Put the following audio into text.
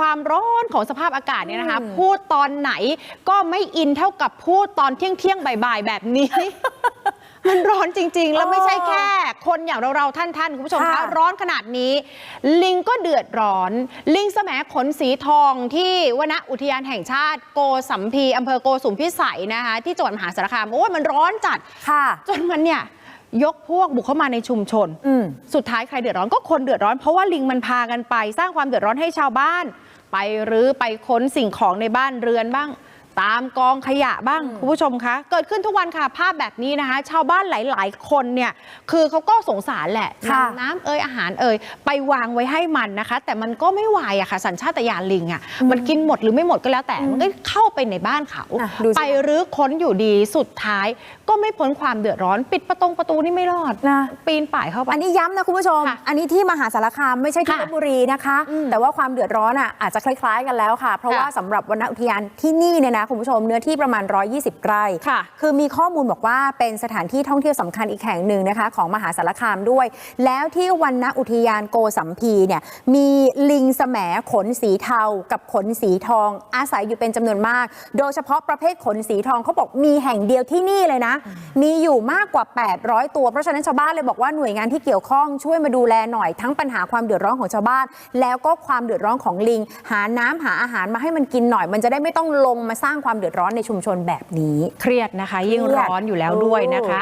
ความร้อนของสภาพอากาศเนี่ยนะคะ พูดตอนไหนก็ไม่อินเท่ากับพูดตอนเที่ยงเที่ยงๆบ่ายๆแบบนี้ มันร้อนจริง ๆ แล้วไม่ใช่แค่ คนอย่างเราๆท่านๆ คุณผู้ชมคะค่ะร้อนขนาดนี้ ลิงก็เดือดร้อน ลิงแสมขนสีทองที่วนอุทยานแห่งชาติโกสัมพีอำเภอโกสุมพิสัยนะคะ ที่จังหวัดมหาสารคามโอ้ยมันร้อนจัดค่ะจนมันเนี่ยยกพวกบุกเข้ามาในชุมชนอืมสุดท้ายใครเดือดร้อนก็คนเดือดร้อนเพราะว่าลิงมันพากันไป สร้างความเดือดร้อนให้ชาวบ้าน ไปรื้อไปค้นสิ่งของในบ้านเรือนบ้าง ตามกองขยะบ้างคุณผู้ชมคะเกิดขึ้นทุกวันค่ะภาพแบบนี้นะคะ ชาวบ้านหลาย ๆ คนเนี่ยคือเขาก็สงสารแหละค่ะนำน้ำเอยอาหารเอยไปวางไว้ให้มันนะคะ แต่มันก็ไม่ไหวอะค่ะ สัญชาตญาณลิงอะมันกินหมดหรือไม่หมดก็แล้วแต่มันก็เข้าไปในบ้านเขาอะดูสิไปรื้อค้นอยู่ดีสุดท้าย ก็ไม่พ้นความเดือดร้อน ปิดประตงประตูนี่ไม่รอดนะปีนป่ายเข้าไปอันนี้ย้ำนะคุณผู้ชมค่ะอันนี้ที่มหาสารคามไม่ใช่ที่ค่ะลบบุรีนะคะอืมแต่ว่าความเดือดร้อนอะอาจจะคล้าย ๆ กันแล้วค่ะ เพราะค่ะว่าสำหรับวนอุทยานที่นี่เนี่ยนะคุณผู้ชมเนื้อที่ประมาณ 120 ไร่ค่ะคือมีข้อมูลบอกว่าเป็นสถานที่ท่องเที่ยวสำคัญอีกแห่งหนึ่งนะคะ ของมหาสารคามด้วย แล้วที่วันณอุทยานโกสัมพีเนี่ยมีลิงแสมขนสีเทา กับขนสีทอง อาศัยอยู่เป็นจำนวนมาก โดยเฉพาะประเภทขนสีทองเขาบอกมีแห่งเดียวที่นี่เลยนะ มีอยู่มากกว่า 800 ตัวเพราะฉะนั้นชาวบ้านเลยบอกว่าหน่วยงานที่เกี่ยวข้องช่วยมาดูแลหน่อยทั้งปัญหาความเดือดร้อนของชาวบ้าน แล้วก็ความเดือดร้อนของลิง หาน้ำหาอาหารมาให้มันกินหน่อย มันจะได้ไม่ต้องลงมาสร้างร้างความเดือดร้อนในชุมชนแบบนี้ เครียดนะคะ ยิ่งร้อนอยู่แล้วด้วยนะคะ